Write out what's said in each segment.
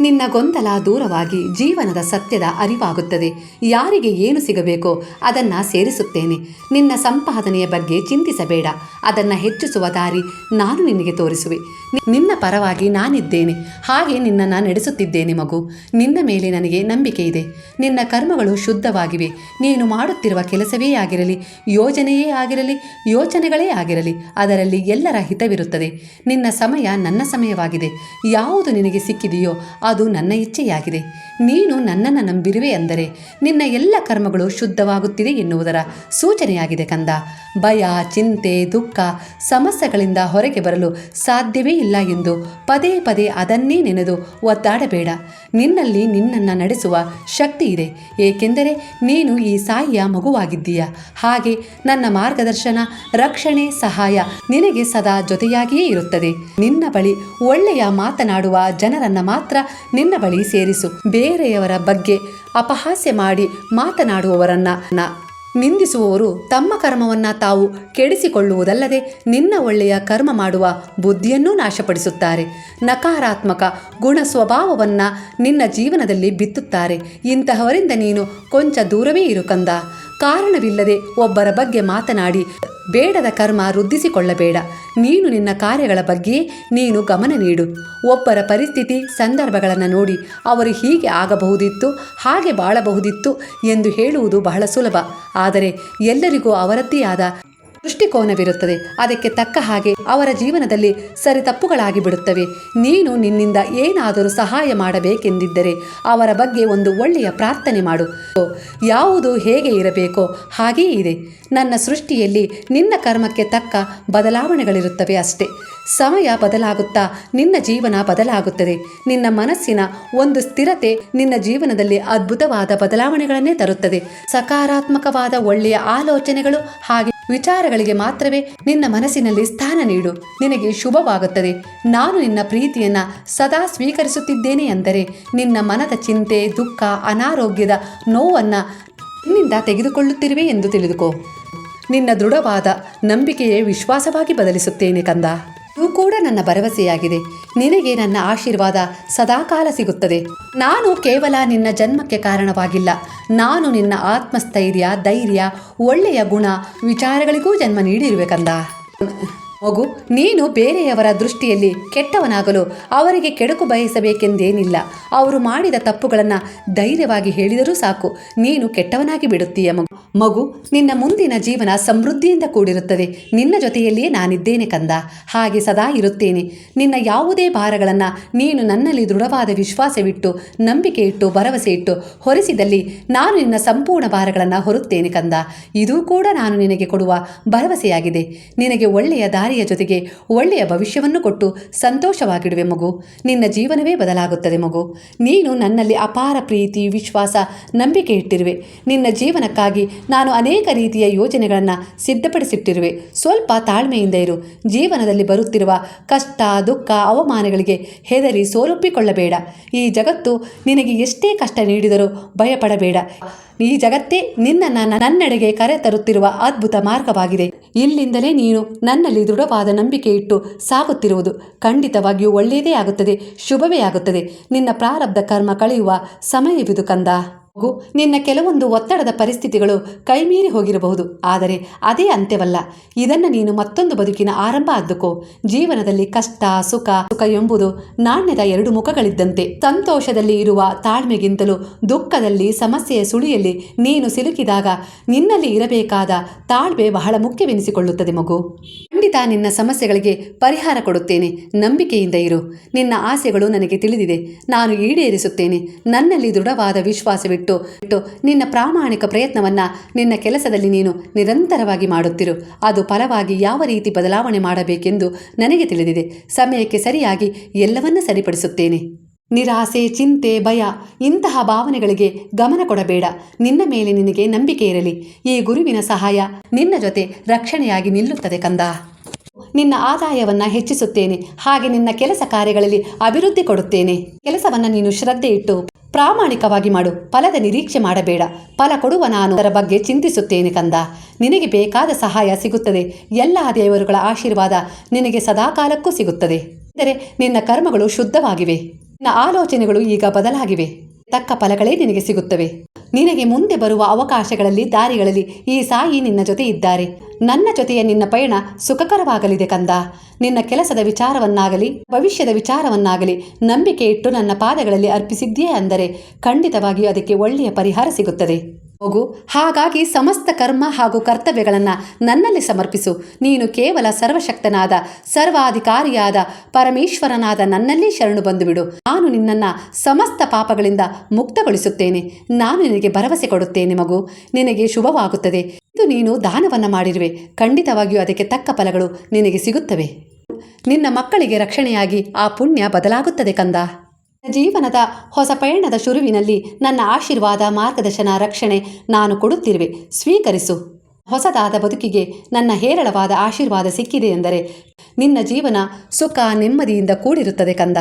ನಿನ್ನ ಗೊಂದಲ ದೂರವಾಗಿ ಜೀವನದ ಸತ್ಯದ ಅರಿವಾಗುತ್ತದೆ. ಯಾರಿಗೆ ಏನು ಸಿಗಬೇಕೋ ಅದನ್ನು ಸೇರಿಸುತ್ತೇನೆ. ನಿನ್ನ ಸಂಪಾದನೆಯ ಬಗ್ಗೆ ಚಿಂತಿಸಬೇಡ. ಅದನ್ನು ಹೆಚ್ಚಿಸುವ ದಾರಿ ನಾನು ನಿನಗೆ ತೋರಿಸುವೆ. ನಿನ್ನ ಪರವಾಗಿ ನಾನಿದ್ದೇನೆ. ಹಾಗೆ ನಿನ್ನನ್ನು ನಡೆಸುತ್ತಿದ್ದೇನೆ ಮಗು. ನಿನ್ನ ಮೇಲೆ ನನಗೆ ನಂಬಿಕೆ ಇದೆ. ನಿನ್ನ ಕರ್ಮಗಳು ಶುದ್ಧವಾಗಿವೆ. ನೀನು ಮಾಡುತ್ತಿರುವ ಕೆಲಸವೇ ಆಗಿರಲಿ, ಯೋಜನೆಯೇ ಆಗಿರಲಿ, ಯೋಚನೆಗಳೇ ಆಗಿರಲಿ, ಅದರಲ್ಲಿ ಎಲ್ಲರ ಹಿತವಿರುತ್ತದೆ. ನಿನ್ನ ಸಮಯ ನನ್ನ ಸಮಯವಾಗಿದೆ. ಯಾವುದು ನಿನಗೆ ಸಿಕ್ಕಿದೆಯೋ ಅದು ನನ್ನ ಇಚ್ಛೆಯಾಗಿದೆ. ನೀನು ನನ್ನನ್ನು ನಂಬಿರುವೆ ಅಂದರೆ, ನಿನ್ನ ಎಲ್ಲ ಕರ್ಮಗಳು ಶುದ್ಧವಾಗುತ್ತಿದೆ ಎನ್ನುವುದರ ಸೂಚನೆಯಾಗಿದೆ ಕಂದ. ಭಯ, ಚಿಂತೆ, ದುಃಖ ಸಮಸ್ಯೆಗಳಿಂದ ಹೊರಗೆ ಬರಲು ಸಾಧ್ಯವೇ ಇಲ್ಲ ಎಂದು ಪದೇ ಪದೇ ಅದನ್ನೇ ನೆನೆದು ಒದ್ದಾಡಬೇಡ. ನಿನ್ನಲ್ಲಿ ನಿನ್ನನ್ನು ನಡೆಸುವ ಶಕ್ತಿ ಇದೆ. ಏಕೆಂದರೆ ನೀನು ಈ ಸಾಯಿಯ ಮಗುವಾಗಿದ್ದೀಯ. ಹಾಗೆ ನನ್ನ ಮಾರ್ಗದರ್ಶನ, ರಕ್ಷಣೆ, ಸಹಾಯ ನಿನಗೆ ಸದಾ ಜೊತೆಯಾಗಿಯೇ ಇರುತ್ತದೆ. ನಿನ್ನ ಬಳಿ ಒಳ್ಳೆಯ ಮಾತನಾಡುವ ಜನರನ್ನ ಮಾತ್ರ ನಿನ್ನ ಬಳಿ ಸೇರಿಸು. ಬೇರೆಯವರ ಬಗ್ಗೆ ಅಪಹಾಸ್ಯ ಮಾಡಿ ಮಾತನಾಡುವವರನ್ನ ನಿಂದಿಸುವವರು ತಮ್ಮ ಕರ್ಮವನ್ನ ತಾವು ಕೆಡಿಸಿಕೊಳ್ಳುವುದಲ್ಲದೆ ನಿನ್ನ ಒಳ್ಳೆಯ ಕರ್ಮ ಮಾಡುವ ಬುದ್ಧಿಯನ್ನೂ ನಾಶಪಡಿಸುತ್ತಾರೆ. ನಕಾರಾತ್ಮಕ ಗುಣ ಸ್ವಭಾವವನ್ನ ನಿನ್ನ ಜೀವನದಲ್ಲಿ ಬಿತ್ತುತ್ತಾರೆ. ಇಂತಹವರಿಂದ ನೀನು ಕೊಂಚ ದೂರವೇ ಇರು ಕಂದ. ಕಾರಣವಿಲ್ಲದೆ ಒಬ್ಬರ ಬಗ್ಗೆ ಮಾತನಾಡಿ ಬೇಡದ ಕರ್ಮ ವೃದ್ಧಿಸಿಕೊಳ್ಳಬೇಡ. ನೀನು ನಿನ್ನ ಕಾರ್ಯಗಳ ಬಗ್ಗೆ ನೀನು ಗಮನ ನೀಡು. ಒಬ್ಬರ ಪರಿಸ್ಥಿತಿ ಸಂದರ್ಭಗಳನ್ನು ನೋಡಿ ಅವರು ಹೀಗೆ ಆಗಬಹುದಿತ್ತು, ಹಾಗೆ ಬಾಳಬಹುದಿತ್ತು ಎಂದು ಹೇಳುವುದು ಬಹಳ ಸುಲಭ. ಆದರೆ ಎಲ್ಲರಿಗೂ ಅವರದ್ದೇ ಆದ ದೃಷ್ಟಿಕೋನವಿರುತ್ತದೆ. ಅದಕ್ಕೆ ತಕ್ಕ ಹಾಗೆ ಅವರ ಜೀವನದಲ್ಲಿ ಸರಿ ತಪ್ಪುಗಳಾಗಿ ಬಿಡುತ್ತವೆ. ನೀನು ನಿನ್ನಿಂದ ಏನಾದರೂ ಸಹಾಯ ಮಾಡಬೇಕೆಂದಿದ್ದರೆ ಅವರ ಬಗ್ಗೆ ಒಂದು ಒಳ್ಳೆಯ ಪ್ರಾರ್ಥನೆ ಮಾಡು. ಯಾವುದು ಹೇಗೆ ಇರಬೇಕೋ ಹಾಗೆಯೇ ಇದೆ. ನನ್ನ ಸೃಷ್ಟಿಯಲ್ಲಿ ನಿನ್ನ ಕರ್ಮಕ್ಕೆ ತಕ್ಕ ಬದಲಾವಣೆಗಳಿರುತ್ತವೆ ಅಷ್ಟೇ. ಸಮಯ ಬದಲಾಗುತ್ತಾ ನಿನ್ನ ಜೀವನ ಬದಲಾಗುತ್ತದೆ. ನಿನ್ನ ಮನಸ್ಸಿನ ಒಂದು ಸ್ಥಿರತೆ ನಿನ್ನ ಜೀವನದಲ್ಲಿ ಅದ್ಭುತವಾದ ಬದಲಾವಣೆಗಳನ್ನೇ ತರುತ್ತದೆ. ಸಕಾರಾತ್ಮಕವಾದ ಒಳ್ಳೆಯ ಆಲೋಚನೆಗಳು ಹಾಗೆ ವಿಚಾರಗಳಿಗೆ ಮಾತ್ರವೇ ನಿನ್ನ ಮನಸ್ಸಿನಲ್ಲಿ ಸ್ಥಾನ ನೀಡು. ನಿನಗೆ ಶುಭವಾಗುತ್ತದೆ. ನಾನು ನಿನ್ನ ಪ್ರೀತಿಯನ್ನ ಸದಾ ಸ್ವೀಕರಿಸುತ್ತಿದ್ದೇನೆ ಎಂದರೆ ನಿನ್ನ ಮನದ ಚಿಂತೆ, ದುಃಖ, ಅನಾರೋಗ್ಯದ ನೋವನ್ನು ನಿನ್ನಿಂದ ತೆಗೆದುಕೊಳ್ಳುತ್ತಿರುವೆ ಎಂದು ತಿಳಿದುಕೋ. ನಿನ್ನ ದೃಢವಾದ ನಂಬಿಕೆಯೇ ವಿಶ್ವಾಸವಾಗಿ ಬದಲಿಸುತ್ತೇನೆ ಕಂದ. ಕೂಡ ನನ್ನ ಭರವಸೆಯಾಗಿದೆ. ನಿನಗೆ ನನ್ನ ಆಶೀರ್ವಾದ ಸದಾಕಾಲ ಸಿಗುತ್ತದೆ. ನಾನು ಕೇವಲ ನಿನ್ನ ಜನ್ಮಕ್ಕೆ ಕಾರಣವಾಗಿಲ್ಲ. ನಾನು ನಿನ್ನ ಆತ್ಮಸ್ಥೈರ್ಯ, ಧೈರ್ಯ, ಒಳ್ಳೆಯ ಗುಣ ವಿಚಾರಗಳಿಗೂ ಜನ್ಮ ನೀಡಿರುವೆ ಕಂದ. ಮಗು ನೀನು ಬೇರೆಯವರ ದೃಷ್ಟಿಯಲ್ಲಿ ಕೆಟ್ಟವನಾಗಲು ಅವರಿಗೆ ಕೆಡುಕು ಬಯಸಬೇಕೆಂದೇನಿಲ್ಲ. ಅವರು ಮಾಡಿದ ತಪ್ಪುಗಳನ್ನು ಧೈರ್ಯವಾಗಿ ಹೇಳಿದರೂ ಸಾಕು. ನೀನು ಕೆಟ್ಟವನಾಗಿ ಬಿಡುತ್ತೀಯ ಮಗು. ಮಗು, ನಿನ್ನ ಮುಂದಿನ ಜೀವನ ಸಮೃದ್ಧಿಯಿಂದ ಕೂಡಿರುತ್ತದೆ. ನಿನ್ನ ಜೊತೆಯಲ್ಲಿಯೇ ನಾನಿದ್ದೇನೆ ಕಂದ. ಹಾಗೆ ಸದಾ ಇರುತ್ತೇನೆ. ನಿನ್ನ ಯಾವುದೇ ಭಾರಗಳನ್ನು ನೀನು ನನ್ನಲ್ಲಿ ದೃಢವಾದ ವಿಶ್ವಾಸವಿಟ್ಟು ನಂಬಿಕೆ ಇಟ್ಟು ಭರವಸೆ ಇಟ್ಟು ಹೊರಿಸಿದಲ್ಲಿ ನಾನು ನಿನ್ನ ಸಂಪೂರ್ಣ ಭಾರಗಳನ್ನು ಹೊರುತ್ತೇನೆ ಕಂದ. ಇದೂ ಕೂಡ ನಾನು ನಿನಗೆ ಕೊಡುವ ಭರವಸೆಯಾಗಿದೆ. ನಿನಗೆ ಒಳ್ಳೆಯ ದಾರಿಯ ಜೊತೆಗೆ ಒಳ್ಳೆಯ ಭವಿಷ್ಯವನ್ನು ಕೊಟ್ಟು ಸಂತೋಷವಾಗಿಡುವೆ ಮಗು. ನಿನ್ನ ಜೀವನವೇ ಬದಲಾಗುತ್ತದೆ ಮಗು. ನೀನು ನನ್ನಲ್ಲಿ ಅಪಾರ ಪ್ರೀತಿ, ವಿಶ್ವಾಸ ನಂಬಿಕೆ ಇಟ್ಟಿರುವೆ ನಿನ್ನ ಜೀವನಕ್ಕಾಗಿ ನಾನು ಅನೇಕ ರೀತಿಯ ಯೋಜನೆಗಳನ್ನು ಸಿದ್ಧಪಡಿಸಿಟ್ಟಿರುವೆ. ಸ್ವಲ್ಪ ತಾಳ್ಮೆಯಿಂದ ಇರು. ಜೀವನದಲ್ಲಿ ಬರುತ್ತಿರುವ ಕಷ್ಟ, ದುಃಖ, ಅವಮಾನಗಳಿಗೆ ಹೆದರಿ ಸೋಲೊಪ್ಪಿಕೊಳ್ಳಬೇಡ. ಈ ಜಗತ್ತು ನಿನಗೆ ಎಷ್ಟೇ ಕಷ್ಟ ನೀಡಿದರೂ ಭಯಪಡಬೇಡ. ಈ ಜಗತ್ತೇ ನಿನ್ನನ್ನು ನನ್ನೆಡೆಗೆ ಕರೆ ತರುತ್ತಿರುವ ಅದ್ಭುತ ಮಾರ್ಗವಾಗಿದೆ. ಇಲ್ಲಿಂದಲೇ ನೀನು ನನ್ನಲ್ಲಿ ದೃಢವಾದ ನಂಬಿಕೆ ಇಟ್ಟು ಸಾಗುತ್ತಿರುವುದು ಖಂಡಿತವಾಗಿಯೂ ಒಳ್ಳೆಯದೇ ಆಗುತ್ತದೆ, ಶುಭವೇ ಆಗುತ್ತದೆ. ನಿನ್ನ ಪ್ರಾರಬ್ಧ ಕರ್ಮ ಕಳೆಯುವ ಸಮಯವಿದು ಕಂದ. ಮಗು, ನಿನ್ನ ಕೆಲವೊಂದು ಒತ್ತಡದ ಪರಿಸ್ಥಿತಿಗಳು ಕೈಮೀರಿ ಹೋಗಿರಬಹುದು. ಆದರೆ ಅದೇ ಅಂತ್ಯವಲ್ಲ. ಇದನ್ನು ನೀನು ಮತ್ತೊಂದು ಬದುಕಿನ ಆರಂಭ ಅದ್ದುಕೋ ಜೀವನದಲ್ಲಿ ಕಷ್ಟ ಸುಖ ಸುಖ ಎಂಬುದು ನಾಣ್ಯದ ಎರಡು ಮುಖಗಳಿದ್ದಂತೆ. ಸಂತೋಷದಲ್ಲಿ ಇರುವ ತಾಳ್ಮೆಗಿಂತಲೂ ದುಃಖದಲ್ಲಿ ಸಮಸ್ಯೆಯ ಸುಳಿಯಲ್ಲಿ ನೀನು ಸಿಲುಕಿದಾಗ ನಿನ್ನಲ್ಲಿ ಇರಬೇಕಾದ ತಾಳ್ಮೆ ಬಹಳ ಮುಖ್ಯವೆನಿಸಿಕೊಳ್ಳುತ್ತದೆ ಮಗು. ಖಂಡಿತ ನಿನ್ನ ಸಮಸ್ಯೆಗಳಿಗೆ ಪರಿಹಾರ ಕೊಡುತ್ತೇನೆ. ನಂಬಿಕೆಯಿಂದ ಇರು. ನಿನ್ನ ಆಸೆಗಳು ನನಗೆ ತಿಳಿದಿದೆ. ನಾನು ಈಡೇರಿಸುತ್ತೇನೆ. ನನ್ನಲ್ಲಿ ದೃಢವಾದ ವಿಶ್ವಾಸವಿಟ್ಟು, ಇಟ್ಟು ನಿನ್ನ ಪ್ರಾಮಾಣಿಕ ಪ್ರಯತ್ನವನ್ನ ನಿನ್ನ ಕೆಲಸದಲ್ಲಿ ನೀನು ನಿರಂತರವಾಗಿ ಮಾಡುತ್ತಿರು. ಅದು ಫಲವಾಗಿ ಯಾವ ರೀತಿ ಬದಲಾವಣೆ ಮಾಡಬೇಕೆಂದು ನನಗೆ ತಿಳಿದಿದೆ. ಸಮಯಕ್ಕೆ ಸರಿಯಾಗಿ ಎಲ್ಲವನ್ನ ಸರಿಪಡಿಸುತ್ತೇನೆ. ನಿರಾಸೆ, ಚಿಂತೆ, ಭಯ ಇಂತಹ ಭಾವನೆಗಳಿಗೆ ಗಮನ ಕೊಡಬೇಡ. ನಿನ್ನ ಮೇಲೆ ನಿನಗೆ ನಂಬಿಕೆ ಇರಲಿ. ಈ ಗುರುವಿನ ಸಹಾಯ ನಿನ್ನ ಜೊತೆ ರಕ್ಷಣೆಯಾಗಿ ನಿಲ್ಲುತ್ತದೆ ಕಂದ. ನಿನ್ನ ಆದಾಯವನ್ನು ಹೆಚ್ಚಿಸುತ್ತೇನೆ. ಹಾಗೆ ನಿನ್ನ ಕೆಲಸ ಕಾರ್ಯಗಳಲ್ಲಿ ಅಭಿವೃದ್ಧಿ ಕೊಡುತ್ತೇನೆ. ಕೆಲಸವನ್ನು ನೀನು ಶ್ರದ್ಧೆ ಇಟ್ಟು ಪ್ರಾಮಾಣಿಕವಾಗಿ ಮಾಡು. ಫಲದ ನಿರೀಕ್ಷೆ ಮಾಡಬೇಡ. ಫಲ ಕೊಡುವ ನಾನು ಅದರ ಬಗ್ಗೆ ಚಿಂತಿಸುತ್ತೇನೆ ಕಂದ. ನಿನಗೆ ಬೇಕಾದ ಸಹಾಯ ಸಿಗುತ್ತದೆ. ಎಲ್ಲ ದೇವರುಗಳ ಆಶೀರ್ವಾದ ನಿನಗೆ ಸದಾಕಾಲಕ್ಕೂ ಸಿಗುತ್ತದೆ. ಅಂದರೆ ನಿನ್ನ ಕರ್ಮಗಳು ಶುದ್ಧವಾಗಿವೆ. ನಿನ್ನ ಆಲೋಚನೆಗಳು ಈಗ ಬದಲಾಗಿವೆ. ತಕ್ಕ ಫಲಗಳೇ ನಿನಗೆ ಸಿಗುತ್ತವೆ. ನಿನಗೆ ಮುಂದೆ ಬರುವ ಅವಕಾಶಗಳಲ್ಲಿ ದಾರಿಗಳಲ್ಲಿ ಈ ಸಾಯಿ ನಿನ್ನ ಜೊತೆ ಇದ್ದಾರೆ. ನನ್ನ ಜೊತೆಯ ನಿನ್ನ ಪಯಣ ಸುಖಕರವಾಗಲಿದೆ ಕಂದ. ನಿನ್ನ ಕೆಲಸದ ವಿಚಾರವನ್ನಾಗಲಿ, ಭವಿಷ್ಯದ ವಿಚಾರವನ್ನಾಗಲಿ ನಂಬಿಕೆ ಇಟ್ಟು ನನ್ನ ಪಾದಗಳಲ್ಲಿ ಅರ್ಪಿಸಿದ್ದೀಯೇ ಅಂದರೆ ಖಂಡಿತವಾಗಿಯೂ ಅದಕ್ಕೆ ಒಳ್ಳೆಯ ಪರಿಹಾರ ಸಿಗುತ್ತದೆ. ಹೋಗು, ಹಾಗಾಗಿ ಸಮಸ್ತ ಕರ್ಮ ಹಾಗೂ ಕರ್ತವ್ಯಗಳನ್ನು ನನ್ನಲ್ಲಿ ಸಮರ್ಪಿಸು. ನೀನು ಕೇವಲ ಸರ್ವಶಕ್ತನಾದ, ಸರ್ವಾಧಿಕಾರಿಯಾದ, ಪರಮೇಶ್ವರನಾದ ನನ್ನಲ್ಲಿ ಶರಣು ಬಂದುಬಿಡು. ನಾನು ನಿನ್ನನ್ನು ಸಮಸ್ತ ಪಾಪಗಳಿಂದ ಮುಕ್ತಗೊಳಿಸುತ್ತೇನೆ. ನಾನು ನಿನಗೆ ಭರವಸೆ ಕೊಡುತ್ತೇನೆ ಮಗು. ನಿನಗೆ ಶುಭವಾಗುತ್ತದೆ. ಇದು ನೀನು ದಾನವನ್ನು ಮಾಡಿರುವೆ. ಖಂಡಿತವಾಗಿಯೂ ಅದಕ್ಕೆ ತಕ್ಕ ಫಲಗಳು ನಿನಗೆ ಸಿಗುತ್ತವೆ. ನಿನ್ನ ಮಕ್ಕಳಿಗೆ ರಕ್ಷಣೆಯಾಗಿ ಆ ಪುಣ್ಯ ಬದಲಾಗುತ್ತದೆ ಕಂದ. ಜೀವನದ ಹೊಸ ಪಯಣದ ಶುರುವಿನಲ್ಲಿ ನನ್ನ ಆಶೀರ್ವಾದ, ಮಾರ್ಗದರ್ಶನ, ರಕ್ಷಣೆ ನಾನು ಕೊಡುತ್ತಿರುವೆ. ಸ್ವೀಕರಿಸು. ಹೊಸದಾದ ಬದುಕಿಗೆ ನನ್ನ ಹೇರಳವಾದ ಆಶೀರ್ವಾದ ಸಿಕ್ಕಿದೆ ಎಂದರೆ ನಿನ್ನ ಜೀವನ ಸುಖ, ನೆಮ್ಮದಿಯಿಂದ ಕೂಡಿರುತ್ತದೆ ಕಂದ.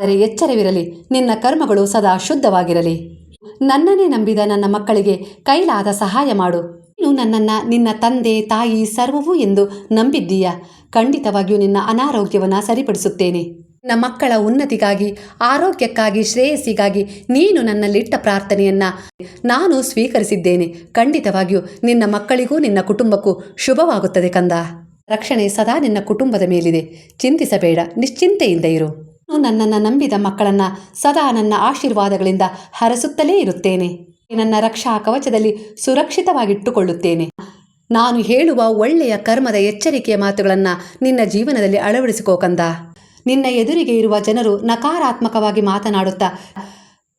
ಆದರೆ ಎಚ್ಚರವಿರಲಿ, ನಿನ್ನ ಕರ್ಮಗಳು ಸದಾ ಶುದ್ಧವಾಗಿರಲಿ. ನನ್ನನ್ನೇ ನಂಬಿದ ನನ್ನ ಮಕ್ಕಳಿಗೆ ಕೈಲಾದ ಸಹಾಯ ಮಾಡು. ನೀನು ನನ್ನನ್ನು ನಿನ್ನ ತಂದೆ, ತಾಯಿ ಸರ್ವವೂ ಎಂದು ನಂಬಿದ್ದೀಯ? ಖಂಡಿತವಾಗಿಯೂ ನಿನ್ನ ಅನಾರೋಗ್ಯವನ್ನು ಸರಿಪಡಿಸುತ್ತೇನೆ. ನನ್ನ ಮಕ್ಕಳ ಉನ್ನತಿಗಾಗಿ, ಆರೋಗ್ಯಕ್ಕಾಗಿ, ಶ್ರೇಯಸ್ಸಿಗಾಗಿ ನೀನು ನನ್ನಲ್ಲಿಟ್ಟ ಪ್ರಾರ್ಥನೆಯನ್ನ ನಾನು ಸ್ವೀಕರಿಸಿದ್ದೇನೆ. ಖಂಡಿತವಾಗಿಯೂ ನಿನ್ನ ಮಕ್ಕಳಿಗೂ ನಿನ್ನ ಕುಟುಂಬಕ್ಕೂ ಶುಭವಾಗುತ್ತದೆ ಕಂದ. ರಕ್ಷಣೆ ಸದಾ ನಿನ್ನ ಕುಟುಂಬದ ಮೇಲಿದೆ. ಚಿಂತಿಸಬೇಡ, ನಿಶ್ಚಿಂತೆಯಿಂದ ಇರು. ನಾನು ನನ್ನನ್ನು ನಂಬಿದ ಮಕ್ಕಳನ್ನ ಸದಾ ನನ್ನ ಆಶೀರ್ವಾದಗಳಿಂದ ಹರಸುತ್ತಲೇ ಇರುತ್ತೇನೆ. ನನ್ನ ರಕ್ಷಾ ಕವಚದಲ್ಲಿ ಸುರಕ್ಷಿತವಾಗಿಟ್ಟುಕೊಳ್ಳುತ್ತೇನೆ. ನಾನು ಹೇಳುವ ಒಳ್ಳೆಯ ಕರ್ಮದ ಎಚ್ಚರಿಕೆಯ ಮಾತುಗಳನ್ನು ನಿನ್ನ ಜೀವನದಲ್ಲಿ ಅಳವಡಿಸಿಕೋ ಕಂದ. ನಿನ್ನ ಎದುರಿಗೆ ಇರುವ ಜನರು ನಕಾರಾತ್ಮಕವಾಗಿ ಮಾತನಾಡುತ್ತಾ,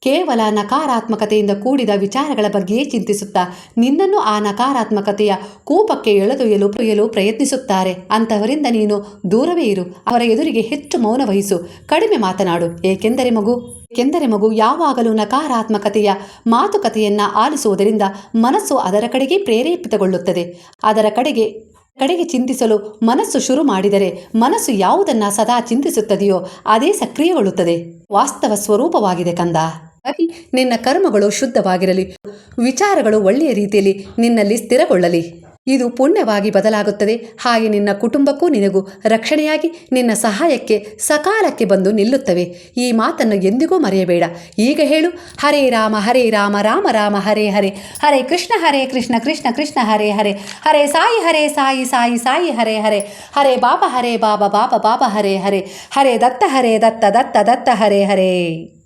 ಕೇವಲ ನಕಾರಾತ್ಮಕತೆಯಿಂದ ಕೂಡಿದ ವಿಚಾರಗಳ ಬಗ್ಗೆಯೇ ಚಿಂತಿಸುತ್ತಾ, ನಿನ್ನನ್ನು ಆ ನಕಾರಾತ್ಮಕತೆಯ ಕೂಪಕ್ಕೆ ಎಳೆದೊಯ್ಯಲು ಪೊಯ್ಯಲು ಪ್ರಯತ್ನಿಸುತ್ತಾರೆ. ಅಂತಹವರಿಂದ ನೀನು ದೂರವೇ ಇರು, ಅವರ ಎದುರಿಗೆ ಹೆಚ್ಚು ಮೌನ ವಹಿಸು, ಕಡಿಮೆ ಮಾತನಾಡು. ಏಕೆಂದರೆ ಮಗು ಏಕೆಂದರೆ ಮಗು, ಯಾವಾಗಲೂ ನಕಾರಾತ್ಮಕತೆಯ ಮಾತುಕತೆಯನ್ನು ಆಲಿಸುವುದರಿಂದ ಮನಸ್ಸು ಅದರ ಕಡೆಗೆ ಪ್ರೇರೇಪಿತಗೊಳ್ಳುತ್ತದೆ. ಅದರ ಕಡೆಗೆ ಕಡೆಗೆ ಚಿಂತಿಸಲು ಮನಸ್ಸು ಶುರು ಮಾಡಿದರೆ ಮನಸ್ಸು ಯಾವುದನ್ನ ಸದಾ ಚಿಂತಿಸುತ್ತದೆಯೋ ಅದೇ ಸಕ್ರಿಯಗೊಳ್ಳುತ್ತದೆ. ವಾಸ್ತವ ಸ್ವರೂಪವಾಗಿದೆ ಕಂದ. ಹಾಗಾಗಿ ನಿನ್ನ ಕರ್ಮಗಳು ಶುದ್ಧವಾಗಿರಲಿ. ವಿಚಾರಗಳು ಒಳ್ಳೆಯ ರೀತಿಯಲ್ಲಿ ನಿನ್ನಲ್ಲಿ ಸ್ಥಿರಗೊಳ್ಳಲಿ. ಇದು ಪುಣ್ಯವಾಗಿ ಬದಲಾಗುತ್ತದೆ. ಹಾಗೆ ನಿನ್ನ ಕುಟುಂಬಕ್ಕೂ ನಿನಗೂ ರಕ್ಷಣೆಯಾಗಿ ನಿನ್ನ ಸಹಾಯಕ್ಕೆ ಸಕಾಲಕ್ಕೆ ಬಂದು ನಿಲ್ಲುತ್ತವೆ. ಈ ಮಾತನ್ನು ಎಂದಿಗೂ ಮರೆಯಬೇಡ. ಈಗ ಹೇಳು, ಹರೇ ರಾಮ ಹರೇ ರಾಮ ರಾಮ ರಾಮ, ಹರೇ ಹರೇ. ಹರೇ ಕೃಷ್ಣ ಹರೇ ಕೃಷ್ಣ ಕೃಷ್ಣ ಕೃಷ್ಣ, ಹರೇ ಹರೇ. ಹರೇ ಸಾಯಿ ಹರೇ ಸಾಯಿ ಸಾಯಿ ಸಾಯಿ, ಹರೇ ಹರೇ. ಹರೇ ಬಾಬಾ ಹರೇ ಬಾಬಾ ಬಾಬಾ ಬಾಬಾ, ಹರೇ ಹರೇ. ಹರೇ ದತ್ತ ಹರೇ ದತ್ತ ದತ್ತ ದತ್ತ, ಹರೇ ಹರೇ.